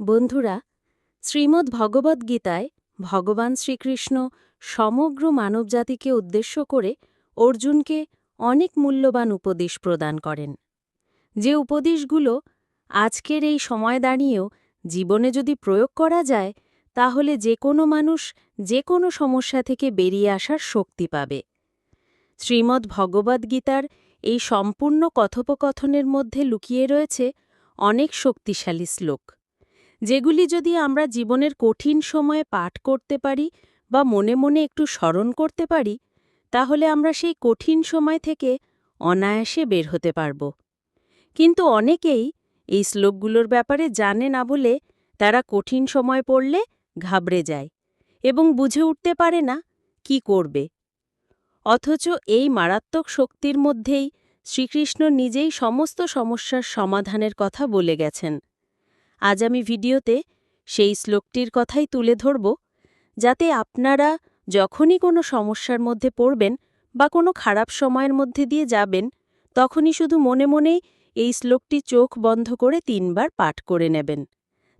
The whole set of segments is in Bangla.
বন্ধুরা, শ্রীমদ্ ভগবদ্গীতায় ভগবান শ্রীকৃষ্ণ সমগ্র মানবজাতিকে উদ্দেশ্য করে অর্জুনকে অনেক মূল্যবান উপদেশ প্রদান করেন। যে উপদেশগুলো আজকের এই সময় দাঁড়িয়েও জীবনে যদি প্রয়োগ করা যায়, তাহলে যে কোনো মানুষ যে কোনো সমস্যা থেকে বেরিয়ে আসার শক্তি পাবে। শ্রীমদ্ ভগবদ্গীতার এই সম্পূর্ণ কথোপকথনের মধ্যে লুকিয়ে রয়েছে অনেক শক্তিশালী শ্লোক। যেগুলি যদি আমরা জীবনের কঠিন সময়ে পাঠ করতে পারি বা মনে মনে একটু স্মরণ করতে পারি, তাহলে আমরা সেই কঠিন সময় থেকে অনায়াসে বের হতে পারব। কিন্তু অনেকেই এই শ্লোকগুলোর ব্যাপারে জানে না বলে তারা কঠিন সময় পড়লে ঘাবড়ে যায় এবং বুঝে উঠতে পারে না কি করবে। অথচ এই মারাত্মক শক্তির মধ্যেই শ্রীকৃষ্ণ নিজেই সমস্ত সমস্যার সমাধানের কথা বলে গেছেন। আজ আমি ভিডিওতে সেই শ্লোকটির কথাই তুলে ধরব, যাতে আপনারা যখনই কোনো সমস্যার মধ্যে পড়বেন বা কোনো খারাপ সময়ের মধ্যে দিয়ে যাবেন, তখনই শুধু মনে মনেই এই শ্লোকটি চোখ বন্ধ করে তিনবার পাঠ করে নেবেন।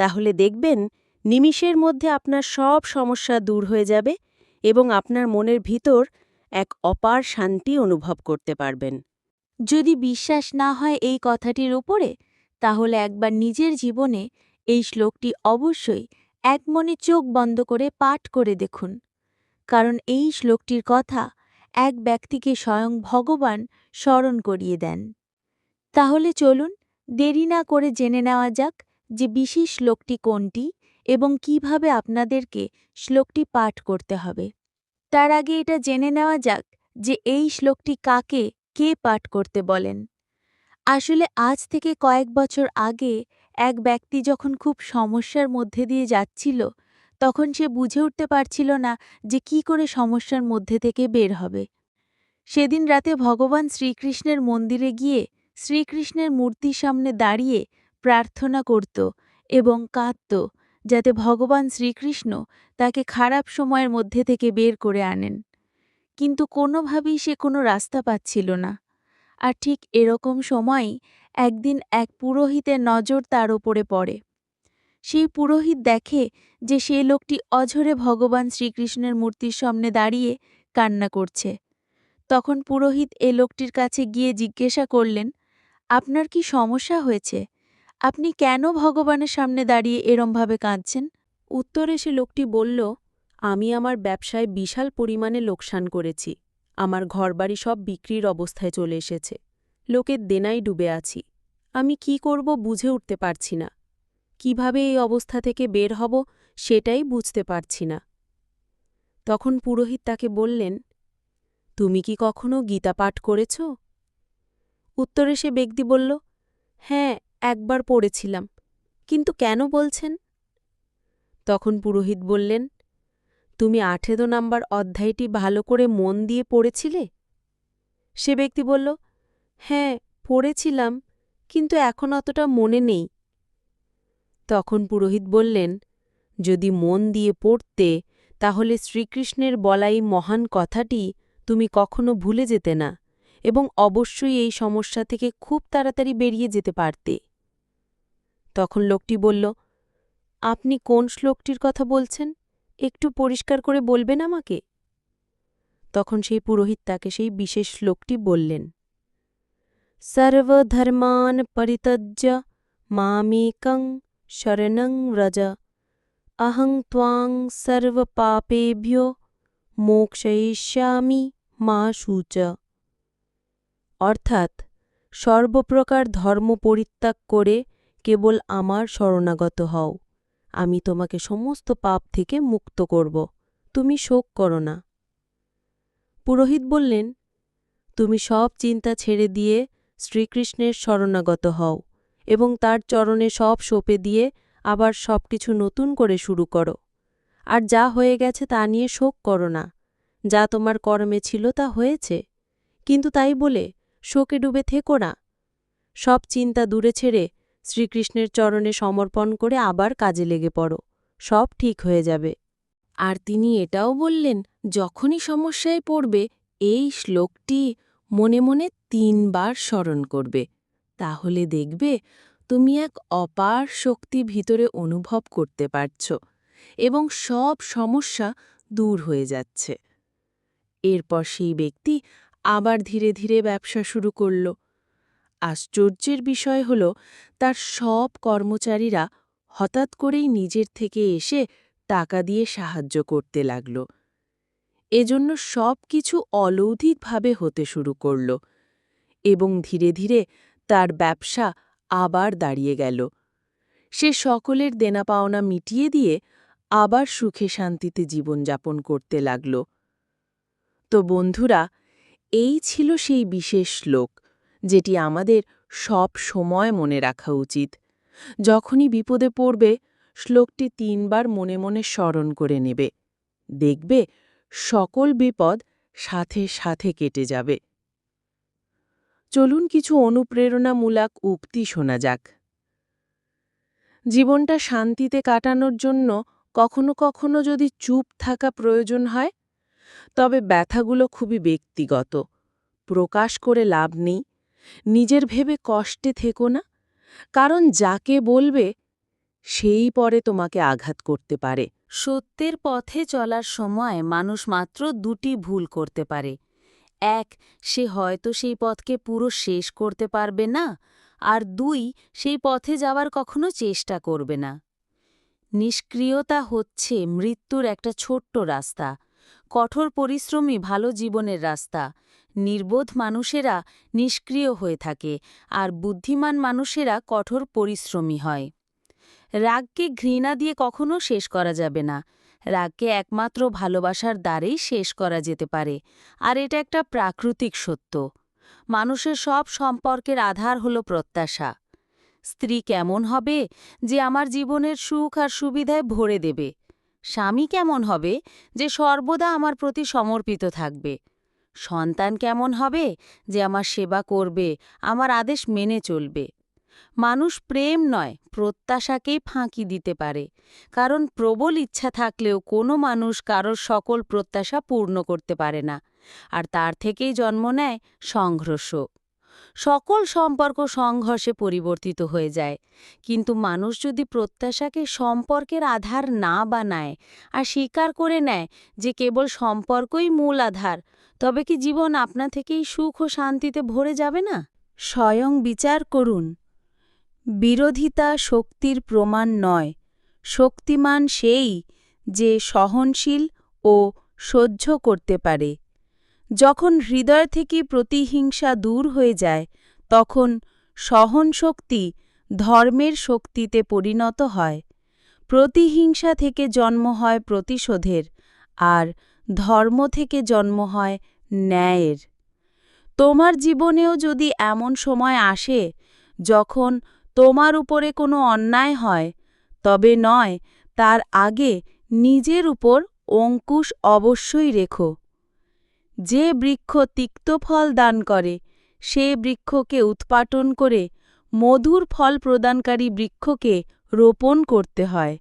তাহলে দেখবেন নিমিষের মধ্যে আপনার সব সমস্যা দূর হয়ে যাবে এবং আপনার মনের ভিতর এক অপার শান্তি অনুভব করতে পারবেন। যদি বিশ্বাস না হয় এই কথাটির উপরে তাহলে একবার নিজের জীবনে এই শ্লোকটি অবশ্যই একমনে চোখ বন্ধ করে পাঠ করে দেখুন। কারণ এই শ্লোকটির কথা এক ব্যক্তিকে স্বয়ং ভগবান স্মরণ করিয়ে দেন। তাহলে চলুন দেরি না করে জেনে নেওয়া যাক যে বিশেষ শ্লোকটি কোনটি এবং কীভাবে আপনাদেরকে শ্লোকটি পাঠ করতে হবে। তার আগে এটা জেনে নেওয়া যাক যে এই শ্লোকটি কাকে কে পাঠ করতে বলেন। আসলে আজ থেকে কয়েক বছর আগে এক ব্যক্তি যখন খুব সমস্যার মধ্যে দিয়ে যাচ্ছিল, তখন সে বুঝে উঠতে পারছিল না যে কি করে সমস্যার মধ্যে থেকে বের হবে। সেদিন রাতে ভগবান শ্রীকৃষ্ণের মন্দিরে গিয়ে শ্রীকৃষ্ণের মূর্তির সামনে দাঁড়িয়ে প্রার্থনা করত এবং কাঁদত যাতে ভগবান শ্রীকৃষ্ণ তাকে খারাপ সময়ের মধ্যে থেকে বের করে আনেন। কিন্তু কোনোভাবেই সে কোনো রাস্তা পাচ্ছিল না। আর ঠিক এরকম সময়ই একদিন এক পুরোহিতের নজর তার ওপরে পড়ে। সেই পুরোহিত দেখে যে সে লোকটি অঝরে ভগবান শ্রীকৃষ্ণের মূর্তির সামনে দাঁড়িয়ে কান্না করছে। তখন পুরোহিত এ লোকটির কাছে গিয়ে জিজ্ঞাসা করলেন, আপনার কি সমস্যা হয়েছে? আপনি কেন ভগবানের সামনে দাঁড়িয়ে এরমভাবে কাঁদছেন? উত্তরে সে লোকটি বলল, আমি আমার ব্যবসায় বিশাল পরিমাণে লোকসান করেছি। আমার ঘরবাড়ি সব বিক্রির অবস্থায় চলে এসেছে। লোকের দেনাই ডুবে আছি। আমি কি করব বুঝে উঠতে পারছি না। কীভাবে এই অবস্থা থেকে বের হব সেটাই বুঝতে পারছি না। তখন পুরোহিত তাকে বললেন, তুমি কি কখনো গীতা পাঠ করেছ? উত্তরে সে ব্যক্তি বলল হ্যাঁ একবার পড়েছিলাম। কিন্তু কেন বলছেন? তখন পুরোহিত বললেন তুমি আঠেরো নাম্বার অধ্যায়টি ভালো করে মন দিয়ে পড়েছিলে? সে ব্যক্তি বলল হ্যাঁ পড়েছিলাম, কিন্তু এখন অতটা মনে নেই। তখন পুরোহিত বললেন, যদি মন দিয়ে পড়তে, তাহলে শ্রীকৃষ্ণের বলাই মহান কথাটি তুমি কখনো ভুলে যেতে না, এবং অবশ্যই এই সমস্যা থেকে খুব তাড়াতাড়ি বেরিয়ে যেতে পারতে। তখন লোকটি বলল, আপনি কোন শ্লোকটির কথা বলছেন? একটু পরিষ্কার করে বলবেন আমাকে? তখন সেই পুরোহিত তাকে সেই বিশেষ শ্লোকটি বললেন, সর্বধর্মান পরিত্যজ্য মামেকং শরণং ব্রজ অহং ত্বাং সর্বপাপেভ্যো মোক্ষয়িষ্যামি মা সূচ। অর্থাৎ সর্বপ্রকার ধর্ম পরিত্যাগ করে কেবল আমার শরণাগত হও। আমি তোমাকে সমস্ত পাপ থেকে মুক্ত করব। তুমি শোক করো না। পুরোহিত বললেন, তুমি সব চিন্তা ছেড়ে দিয়ে শ্রীকৃষ্ণের শরণাগত হও এবং তার চরণে সব সোপে দিয়ে আবার সব কিছু নতুন করে শুরু করো। আর যা হয়ে গেছে তা নিয়ে শোক করো না। যা তোমার কর্মে ছিল তা হয়েছে। কিন্তু তাই বলে শোকে ডুবে থেকো না। সব চিন্তা দূরে ছেড়ে শ্রীকৃষ্ণের চরণে সমর্পণ করে আবার কাজে লেগে পড়ো। সব ঠিক হয়ে যাবে। আর তিনি এটাও বললেন, যখনই সমস্যায় পড়বে, এই শ্লোকটি মনে মনে তিনবার স্মরণ করবে। তাহলে দেখবে তুমি এক অপার শক্তি ভিতরে অনুভব করতে পারছ এবং সব সমস্যা দূর হয়ে যাচ্ছে। এরপর সেই ব্যক্তি আবার ধীরে ধীরে ব্যবসা শুরু করল। আশ্চর্যের বিষয় হল, তার সব কর্মচারীরা হঠাৎ করেই নিজের থেকে এসে টাকা দিয়ে সাহায্য করতে লাগল। এজন্য সব কিছু অলৌকিকভাবে হতে শুরু করল এবং ধীরে ধীরে তার ব্যবসা আবার দাঁড়িয়ে গেল। সে সকলের দেনা পাওনা মিটিয়ে দিয়ে আবার সুখে শান্তিতে জীবনযাপন করতে লাগল। তো বন্ধুরা, এই ছিল সেই বিশেষ শ্লোক যেটি আমাদের সব সময় মনে রাখা উচিত। যখনই বিপদে পড়বে, শ্লোকটি তিনবার মনে মনে স্মরণ করে নেবে। দেখবে, সকল বিপদ সাথে সাথে কেটে যাবে। চলুন কিছু অনুপ্রেরণামূলক উক্তি শোনা যাক। জীবনটা শান্তিতে কাটানোর জন্য কখনো কখনো যদি চুপ থাকা প্রয়োজন হয়, তবে ব্যথাগুলো খুবই ব্যক্তিগত। প্রকাশ করে লাভ নেই। নিজের ভেবে কষ্টে থেকো না, কারণ যাকে বলবে, সেই পরে তোমাকে আঘাত করতে পারে। সত্যের পথে চলার সময় মানুষ মাত্র দুটি ভুল করতে পারে। এক, সে হয়তো সেই পথকে পুরো শেষ করতে পারবে না, আর দুই, সেই পথে যাওয়ার কখনো চেষ্টা করবে না। নিষ্ক্রিয়তা হচ্ছে মৃত্যুর একটা ছোট্ট রাস্তা। কঠোর পরিশ্রমী ভালো জীবনের রাস্তা। নির্বোধ মানুষেরা নিষ্ক্রিয় হয়ে থাকে আর বুদ্ধিমান মানুষেরা কঠোর পরিশ্রমী হয়। রাগকে ঘৃণা দিয়ে কখনো শেষ করা যাবে না। রাগকে একমাত্র ভালোবাসার দ্বারেই শেষ করা যেতে পারে, আর এটা একটা প্রাকৃতিক সত্য। মানুষের সব সম্পর্কের আধার হল প্রত্যাশা। স্ত্রী কেমন হবে যে আমার জীবনের সুখ আর সুবিধায় ভরে দেবে? স্বামী কেমন হবে যে সর্বদা আমার প্রতি সমর্পিত থাকবে? সন্তান কেমন হবে যে আমার সেবা করবে, আমার আদেশ মেনে চলবে? মানুষ প্রেম নয়, প্রত্যাশাকেই ফাঁকি দিতে পারে। কারণ প্রবল ইচ্ছা থাকলেও কোনো মানুষ কারোর সকল প্রত্যাশা পূর্ণ করতে পারে না। আর তার থেকেই জন্ম নেয় সংঘর্ষ। সকল সম্পর্ক সংঘর্ষে পরিবর্তিত হয়ে যায়। কিন্তু মানুষ যদি প্রত্যাশাকে সম্পর্কের আধার না বানায় আর স্বীকার করে নেয় যে কেবল সম্পর্কই মূল আধার, তবে কি জীবন আপনা থেকেই সুখ ও শান্তিতে ভরে যাবে না? স্বয়ং বিচার করুন। বিরোধিতা শক্তির প্রমাণ নয়। শক্তিমান সেই যে সহনশীল ও সহ্য করতে পারে। যখন হৃদয় থেকে প্রতিহিংসা দূর হয়ে যায়, তখন সহনশক্তি ধর্মের শক্তিতে পরিণত হয়। প্রতিহিংসা থেকে জন্ম হয় প্রতিশোধের, আর ধর্ম থেকে জন্ম হয় ন্যায়ের। তোমার জীবনেও যদি এমন সময় আসে, যখন তোমার উপরে কোনো অন্যায় হয়, তবে নয়, তার আগে নিজের উপর অঙ্কুশ অবশ্যই রেখো। যে বৃক্ষ তিক্ত ফল দান করে, সে বৃক্ষকে উৎপাটন করে মধুর ফল প্রদানকারী বৃক্ষকে রোপণ করতে হয়।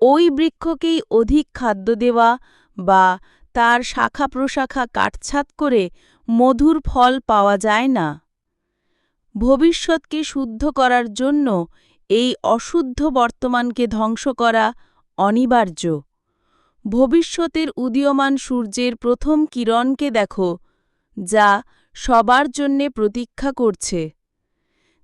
ওই বৃক্ষকেই অধিক খাদ্য দেওয়া বা তার শাখা প্রশাখা কাটছাত করে মধুর ফল পাওয়া যায় না। ভবিষ্যৎকে শুদ্ধ করার জন্য এই অশুদ্ধ বর্তমানকে ধ্বংস করা অনিবার্য। ভবিষ্যতের উদীয়মান সূর্যের প্রথম কিরণকে দেখো, যা সবার জন্যে প্রতীক্ষা করছে।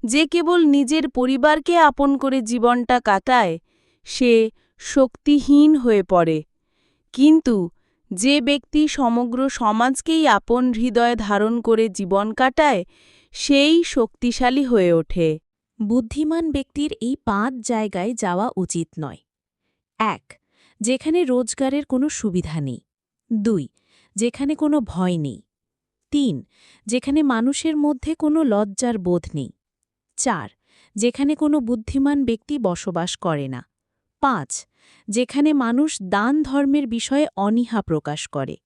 যে কেবল নিজের পরিবারকে আপন করে জীবনটা কাটায়, সে শক্তিহীন হয়ে পড়ে। কিন্তু যে ব্যক্তি সমগ্র সমাজকেই আপন হৃদয়ে ধারণ করে জীবন কাটায়, সেই শক্তিশালী হয়ে ওঠে। বুদ্ধিমান ব্যক্তির এই পাঁচ জায়গায় যাওয়া উচিত নয়। এক যেখানে রোজগারের কোনো সুবিধা নেই। দুই, যেখানে কোনো ভয় নেই। তিন, যেখানে মানুষের মধ্যে কোনো লজ্জার বোধ নেই। চার, যেখানে কোনো বুদ্ধিমান ব্যক্তি বসবাস করে না। পাঁচ, যেখানে মানুষ দান ধর্মের বিষয়ে অনীহা প্রকাশ করে।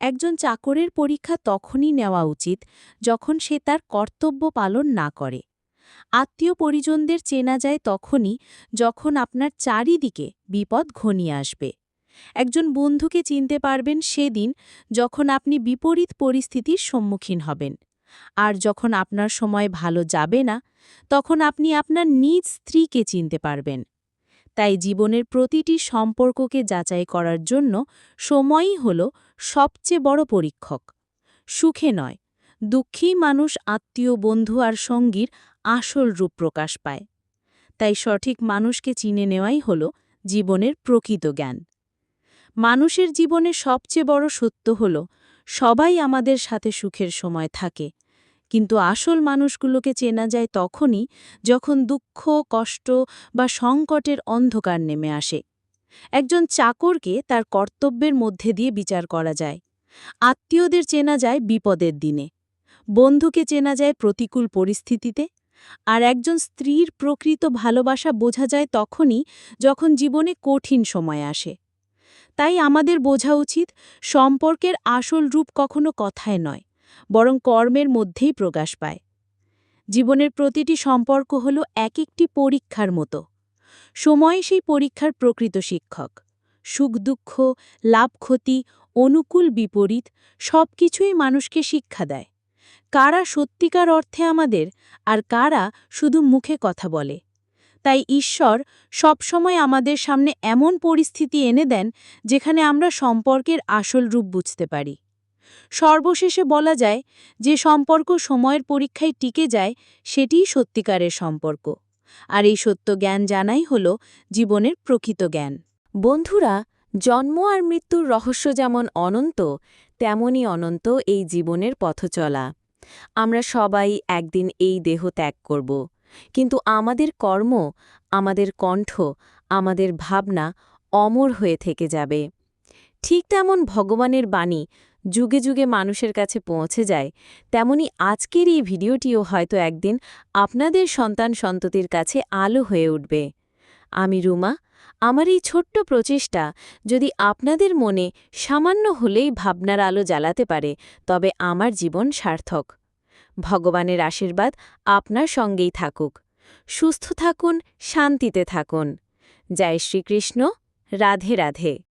একজন চাকরের পরীক্ষা তখনই নেওয়া উচিত যখন সে তার কর্তব্য পালন না করে। আত্মীয় পরিজনদের চেনা যায় তখনই যখন আপনার চারিদিকে বিপদ ঘনিয়ে আসবে। একজন বন্ধুকে চিনতে পারবেন সেদিন যখন আপনি বিপরীত পরিস্থিতির সম্মুখীন হবেন। আর যখন আপনার সময় ভালো যাবে না, তখন আপনি আপনার নিজ স্ত্রীকে চিনতে পারবেন। তাই জীবনের প্রতিটি সম্পর্ককে যাচাই করার জন্য সময়ই হল সবচেয়ে বড় পরীক্ষক। সুখে নয়, দুঃখেই মানুষ আত্মীয়, বন্ধু আর সঙ্গীর আসল রূপ প্রকাশ পায়। তাই সঠিক মানুষকে চিনে নেওয়াই হল জীবনের প্রকৃত জ্ঞান। মানুষের জীবনে সবচেয়ে বড় সত্য হল, সবাই আমাদের সাথে সুখের সময় থাকে। কিন্তু আসল মানুষগুলোকে চেনা যায় তখনই যখন দুঃখ, কষ্ট বা সংকটের অন্ধকার নেমে আসে। একজন চাকরকে তার কর্তব্যের মধ্যে দিয়ে বিচার করা যায়। আত্মীয়দের চেনা যায় বিপদের দিনে। বন্ধুকে চেনা যায় প্রতিকূল পরিস্থিতিতে। আর একজন স্ত্রীর প্রকৃত ভালোবাসা বোঝা যায় তখনই যখন জীবনে কঠিন সময় আসে। তাই আমাদের বোঝা উচিত সম্পর্কের আসল রূপ কখনো কথায় নয়, বরং কর্মের মধ্যেই প্রকাশ পায়। জীবনের প্রতিটি সম্পর্ক হল এক একটি পরীক্ষার মতো। সময় সেই পরীক্ষার প্রকৃত শিক্ষক। সুখ, দুঃখ, লাভ, ক্ষতি, অনুকূল, বিপরীত সব কিছুই মানুষকে শিক্ষা দেয়। কারা সত্যিকার অর্থে আমাদের আর কারা শুধু মুখে কথা বলে। তাই ঈশ্বর সবসময় আমাদের সামনে এমন পরিস্থিতি এনে দেন যেখানে আমরা সম্পর্কের আসল রূপ বুঝতে পারি। সর্বশেষে বলা যায়, যে সম্পর্ক সময়ের পরীক্ষায় টিকে যায় সেটিই সত্যিকারের সম্পর্ক। আর এই সত্য জ্ঞান জানাই হল জীবনের প্রকৃত জ্ঞান। বন্ধুরা, জন্ম আর মৃত্যুর রহস্য যেমন অনন্ত তেমনই অনন্ত এই জীবনের পথচলা। আমরা সবাই একদিন এই দেহ ত্যাগ করব। কিন্তু আমাদের কর্ম, আমাদের কণ্ঠ, আমাদের ভাবনা অমর হয়ে থেকে যাবে। ঠিক তেমন ভগবানের বাণী যুগে যুগে মানুষের কাছে পৌঁছে যায়, তেমনি আজকের এই ভিডিওটিও হয়তো একদিন আপনাদের সন্তান সন্ততির কাছে আলো হয়ে উঠবে। আমি রুমা আমার এই ছোট্ট প্রচেষ্টা যদি আপনাদের মনে সামান্য হলেই ভাবনার আলো জ্বালাতে পারে, তবে আমার জীবন সার্থক। ভগবানের আশীর্বাদ আপনার সঙ্গেই থাকুক। সুস্থ থাকুন, শান্তিতে থাকুন। জয় শ্রীকৃষ্ণ। রাধে রাধে।